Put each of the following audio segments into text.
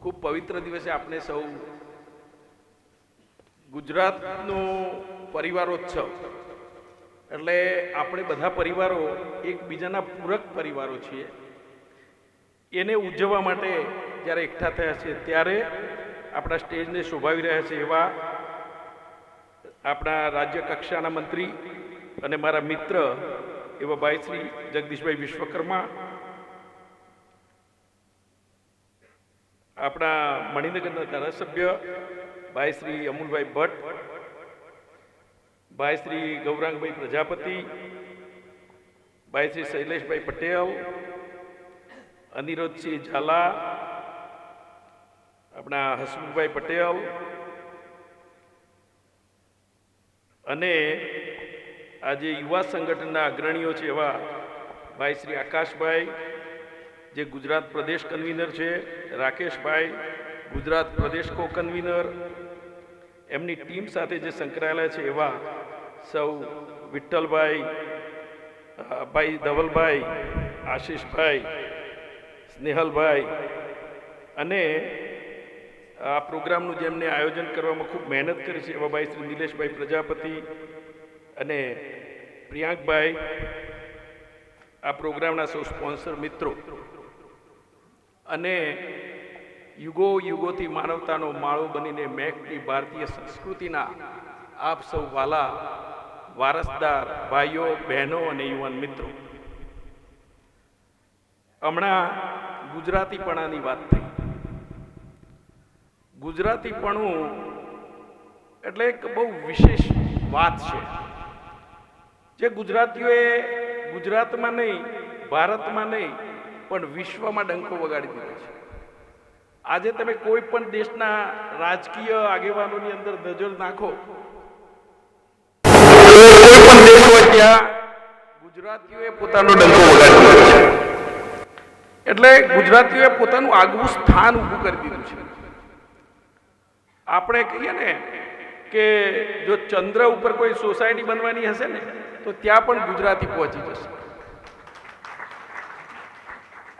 ખૂબ પવિત્ર દિવસે આપણે સૌ ગુજરાતનો પરિવારોત્સવ. એટલે આપણે બધા પરિવારો એકબીજાના પૂરક પરિવારો છીએ. એને ઉજવવા માટે જ્યારે એકઠા થયા છે ત્યારે આપણા સ્ટેજને શોભાવી રહ્યા છે એવા આપણા રાજ્ય કક્ષાના મંત્રી અને મારા મિત્ર એવા ભાઈ શ્રી જગદીશભાઈ વિશ્વકર્મા આપણા મણિનગરના ધારાસભ્ય ભાઈ શ્રી અમુલભાઈ ભટ્ટ, ભાઈ શ્રી ગૌરાંગભાઈ પ્રજાપતિ, ભાઈ શ્રી શૈલેષભાઈ પટેલ, અનિરુદ્ધસિંહ ઝાલા, આપણા હસમુખભાઈ પટેલ અને આજે યુવા સંગઠનના અગ્રણીઓ છે એવા ભાઈ શ્રી આકાશભાઈ જે ગુજરાત પ્રદેશ કન્વીનર છે, રાકેશભાઈ, ગુજરાત પ્રદેશ કો કન્વીનર એમની ટીમ સાથે જે સંકળાયેલા છે એવા સૌ વિઠ્ઠલભાઈ ભાઈ ધવલભાઈ, આશીષભાઈ, સ્નેહલભાઈ અને આ પ્રોગ્રામનું જેમને આયોજન કરવામાં ખૂબ મહેનત કરી છે એવા ભાઈ શ્રી નિલેશભાઈ પ્રજાપતિ અને પ્રિયાંકભાઈ, આ પ્રોગ્રામના સૌ સ્પોન્સર મિત્રો. અને યુગો યુગોથી માનવતાનો માળો બનીને મહેકતી ભારતીય સંસ્કૃતિના આપ સૌ વાલા વારસદાર ભાઈઓ, બહેનો અને યુવાન મિત્રો. હમણાં ગુજરાતીપણાની વાત થઈ. ગુજરાતીપણું એટલે એક બહુ વિશેષ વાત છે. જે ગુજરાતીઓએ ગુજરાતમાં નહીં, ભારતમાં નહીં પણ વિશ્વમાં ડંકો વગાડી દીધો છે. આજે તમે કોઈ પણ દેશના રાજકીય આગેવાનોની અંદર નજર નાખો. ગુજરાતીઓએ પોતાનો ડંકો વગાડી છે. એટલે ગુજરાતીઓએ પોતાનું આગવું સ્થાન ઊભું કરી દીધું છે. આપણે કહીએ ને કે જો ચંદ્ર ઉપર કોઈ સોસાયટી બનવાની હશે ને, તો ત્યાં પણ ગુજરાતી પહોંચી જશે.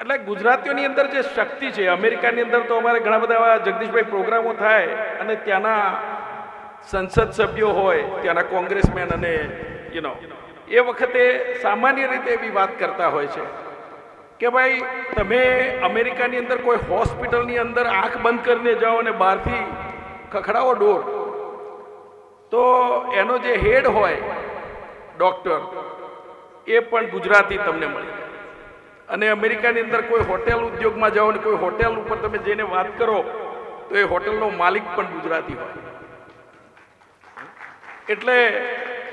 એટલે ગુજરાતીઓની અંદર જે શક્તિ છે, અમેરિકાની અંદર તો અમારે ઘણા બધા એવા જગદીશભાઈ પ્રોગ્રામો થાય અને ત્યાંના સંસદ સભ્યો હોય, ત્યાંના કોંગ્રેસમેન અને યુ નો એ વખતે સામાન્ય રીતે એવી વાત કરતા હોય છે કે ભાઈ, તમે અમેરિકાની અંદર કોઈ હોસ્પિટલની અંદર આંખ બંધ કરીને જાઓ અને બહારથી ખખડાવો ડોર તો એનો જે હેડ હોય, ડોક્ટર, એ પણ ગુજરાતી તમને મળી અને અમેરિકાની અંદર કોઈ હોટેલ ઉદ્યોગમાં જાઓ ને કોઈ હોટેલ ઉપર તમે જઈને વાત કરો, તો એ હોટેલનો માલિક પણ ગુજરાતી હોય. એટલે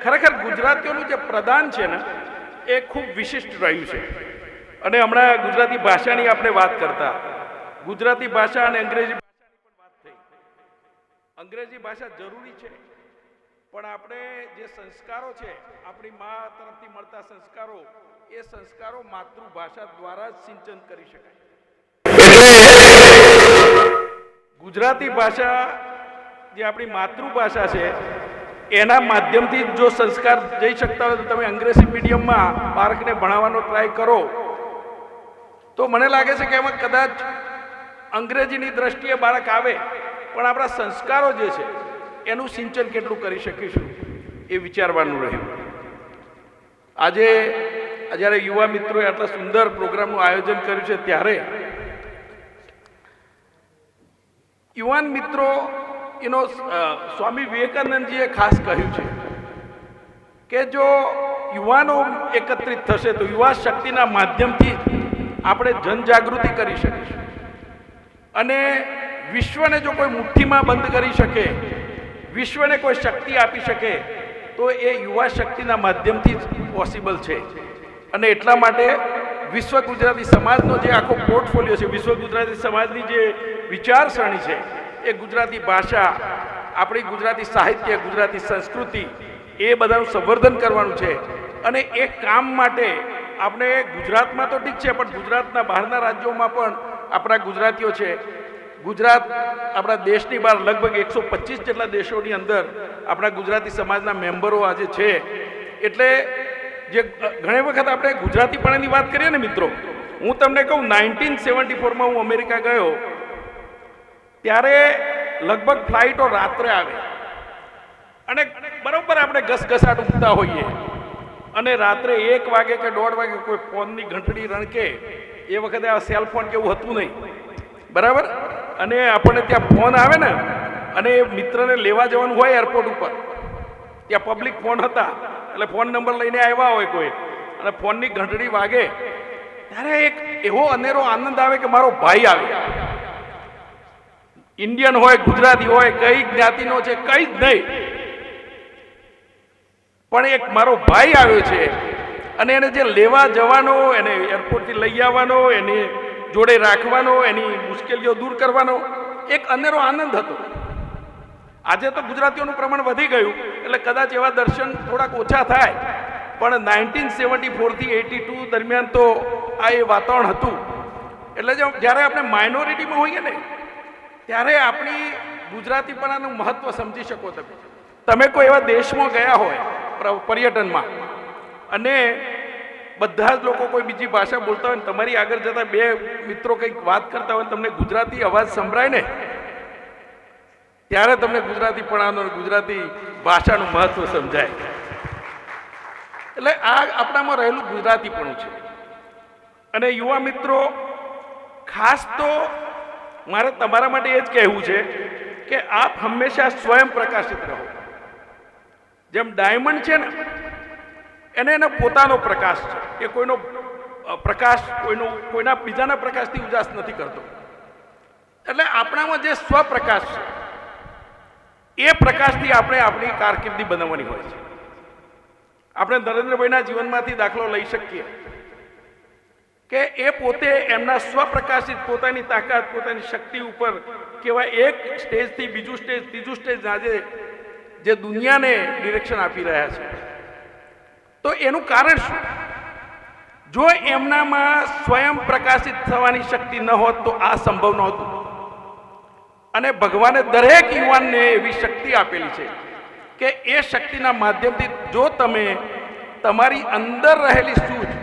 ખરેખર ગુજરાતીઓનું જે પ્રદાન છે ને, એ ખૂબ વિશિષ્ટ રહ્યું છે. અને હમણાં ગુજરાતી ભાષાની આપણે વાત કરતા. ગુજરાતી ભાષા અને અંગ્રેજી અંગ્રેજી ભાષા જરૂરી છે. પણ આપણે જે સંસ્કારો છે, આપણી મા તરફથી મળતા સંસ્કારો એ સંસ્કારો માતૃભાષા દ્વારા સિંચન કરી શકાય. ગુજરાતી ભાષા જે આપણી માતૃભાષા છે, એના માધ્યમથી જો સંસ્કાર જઈ શકતા હોય તો તમે અંગ્રેજી મીડિયમમાં બાળકને ભણાવવાનો ટ્રાય કરો. તો મને લાગે છે કે એમાં કદાચ અંગ્રેજીની દ્રષ્ટિએ બાળક આવે, પણ આપણા સંસ્કારો જે છે, એનું સિંચન કેટલું કરી શકીશું એ વિચારવાનું રહ્યું. આજે જ્યારે યુવા મિત્રોએ આટલા સુંદર પ્રોગ્રામનું આયોજન કર્યું છે ત્યારે યુવાન મિત્રો એનો સ્વામી વિવેકાનંદજીએ ખાસ કહ્યું છે કે જો યુવાનો એકત્રિત થશે તો યુવા શક્તિના માધ્યમથી આપણે જનજાગૃતિ કરી શકીશું. અને વિશ્વને જો કોઈ મુઠ્ઠીમાં બંધ કરી શકે, વિશ્વને કોઈ શક્તિ આપી શકે, તો એ યુવા શક્તિના માધ્યમથી જ પોસિબલ છે. અને એટલા માટે વિશ્વ ગુજરાતી સમાજનો જે આખો પોર્ટફોલિયો છે, વિશ્વ ગુજરાતી સમાજની જે વિચારસરણી છે, એ ગુજરાતી ભાષા, આપણી ગુજરાતી સાહિત્ય, ગુજરાતી સંસ્કૃતિ, એ બધાનું સંવર્ધન કરવાનું છે. અને એ કામ માટે આપણે ગુજરાતમાં તો ઠીક છે, પણ ગુજરાતના બહારના રાજ્યોમાં પણ આપણા ગુજરાતીઓ છે. ગુજરાત આપણા દેશની બહાર લગભગ એકસો પચીસ જેટલા દેશોની અંદર આપણા ગુજરાતી સમાજના મેમ્બરો આજે છે. એટલે જે ઘણી વખત આપણે ગુજરાતીપણાની વાત કરીએ ને મિત્રો, હું તમને કહું, નાઇન્ટીન સેવન્ટી ફોરમાં હું અમેરિકા ગયો, ત્યારે લગભગ ફ્લાઇટો રાત્રે આવે. અને બરોબર આપણે ઘસઘસાટ ઉઠતા હોઈએ. અને રાત્રે એક વાગે કે દોઢ વાગે કોઈ ફોનની ઘંટડી રણકે, એ વખતે આ સેલ ફોન કેવું હતું નહીં. બરાબર? અને આપણને ત્યાં ફોન આવે ને, અને એ મિત્રને લેવા જવાનું હોય એરપોર્ટ ઉપર. ત્યાં પબ્લિક ફોન હતા. એટલે ફોન નંબર લઈને આવ્યા હોય કોઈ. અને ફોનની ઘંટડી વાગે. ત્યારે એક એવો અનેરો આનંદ આવે કે મારો ભાઈ આવે. ઇન્ડિયન હોય, ગુજરાતી હોય, કઈ જ્ઞાતિનો છે, કઈ જ નહીં. પણ એક મારો ભાઈ આવ્યો છે. અને એને જે લેવા જવાનો, એને એરપોર્ટથી લઈ આવવાનો, એને જોડે રાખવાનો, એની મુશ્કેલીઓ દૂર કરવાનો, એક અનેરો આનંદ હતો. આજે તો ગુજરાતીઓનું પ્રમાણ વધી ગયું, એટલે કદાચ એવા દર્શન થોડાક ઓછા થાય. પણ નાઇન્ટીન સેવન્ટી ફોરથી એટી ટુ દરમિયાન તો આ એ વાતાવરણ હતું. એટલે જ્યારે આપણે માઇનોરિટીમાં હોઈએ ને, ત્યારે આપણી ગુજરાતીપણાનું મહત્ત્વ સમજી શકો તમે. તમે કોઈ એવા દેશમાં ગયા હોય પર્યટનમાં, અને બધા જ લોકો કોઈ બીજી ભાષા બોલતા હોય ને, તમારી આગળ જતા બે મિત્રો કંઈક વાત કરતા હોય તમને ગુજરાતી અવાજ સંભળાય ને ત્યારે તમને ગુજરાતીપણાનું અને ગુજરાતી ભાષાનું મહત્વ સમજાય. એટલે આ આપણામાં રહેલું ગુજરાતીપણું છે. અને યુવા મિત્રો, ખાસ તો મારે તમારા માટે એ જ કહેવું છે કે આપ હંમેશા સ્વયં પ્રકાશિત રહો. જેમ ડાયમંડ છે ને, એને એનો પોતાનો પ્રકાશ છે કે કોઈનો પ્રકાશ કોઈનો, કોઈના બીજાના પ્રકાશથી ઉજાસ નથી કરતો. એટલે આપણામાં જે સ્વપ્રકાશ છે એ પ્રકાશથી આપણે આપણી કારકિર્દી બનાવવાની હોય છે. આપણે નરેન્દ્રભાઈના જીવનમાંથી દાખલો લઈ શકીએ. કે એ પોતે એમના સ્વપ્રકાશિત પોતાની તાકાત, પોતાની શક્તિ ઉપર કેવા એક સ્ટેજથી બીજું સ્ટેજ, ત્રીજું સ્ટેજ આજે જે દુનિયાને ડિરેક્શન આપી રહ્યા છે. તો એનું કારણ શું? જો એમનામાં સ્વયં પ્રકાશિત થવાની શક્તિ ન હોત તો આ સંભવ નહોતું. અને ભગવાને દરેક યુવાનને એવી શક્તિ આપેલી છે કે એ શક્તિના માધ્યમથી જો તમે તમારી અંદર રહેલી સૂઝ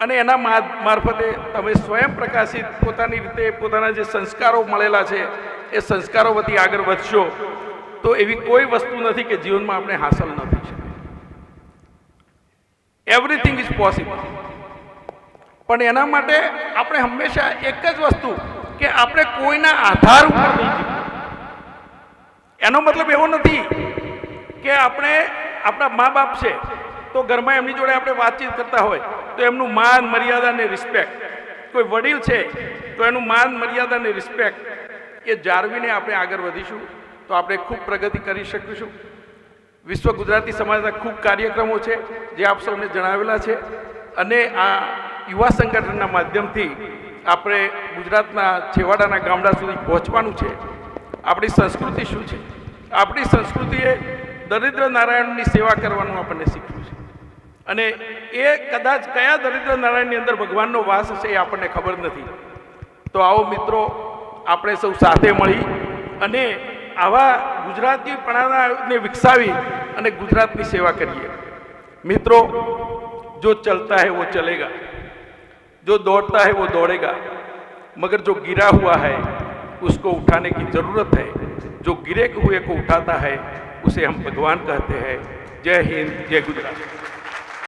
અને એના મારફતે તમે સ્વયં પ્રકાશિત પોતાની રીતે પોતાના જે સંસ્કારો મળેલા છે, એ સંસ્કારો વતી આગળ વધશો, તો એવી કોઈ વસ્તુ નથી કે જીવનમાં આપણે હાંસલ ન થઈ એવરીથિંગ ઇઝ પોસિબલ પણ એના માટે આપણે હંમેશા એક જ વસ્તુ કે આપણે કોઈના આધાર ઉપર એનો મતલબ એવો નથી કે આપણે આપણા મા બાપ છે, તો ઘરમાં એમની જોડે આપણે વાતચીત કરતા હોય, તો એમનું માન, મર્યાદા ને રિસ્પેક્ટ કોઈ વડીલ છે, તો એનું માન, મર્યાદા ને રિસ્પેક્ટ એ જાળવીને આપણે આગળ વધીશું, તો આપણે ખૂબ પ્રગતિ કરી શકીશું. વિશ્વ ગુજરાતી સમાજના ખૂબ કાર્યક્રમો છે, જે આપ સૌને જણાવેલા છે, અને આ યુવા સંગઠનના માધ્યમથી આપણે ગુજરાતના છેવાડાના ગામડા સુધી પહોંચવાનું છે. આપણી સંસ્કૃતિ શું છે? આપણી સંસ્કૃતિએ દરિદ્ર નારાયણની સેવા કરવાનું આપણને શીખ્યું છે. અને એ કદાચ કયા દરિદ્ર નારાયણની અંદર ભગવાનનો વાસ હશે એ આપણને ખબર નથી. તો આવો મિત્રો, આપણે સૌ સાથે મળી અને આવા ગુજરાતીપણાને વિકસાવી અને ગુજરાતની સેવા કરીએ. મિત્રો, જો ચલતા હે વો ચલેગા. जो दौड़ता है वो दौड़ेगा। मगर जो गिरा हुआ है, उसको उठाने की ज़रूरत है। जो गिरे हुए को उठाता है, उसे हम भगवान कहते हैं। जय हिंद, जय गुजरात।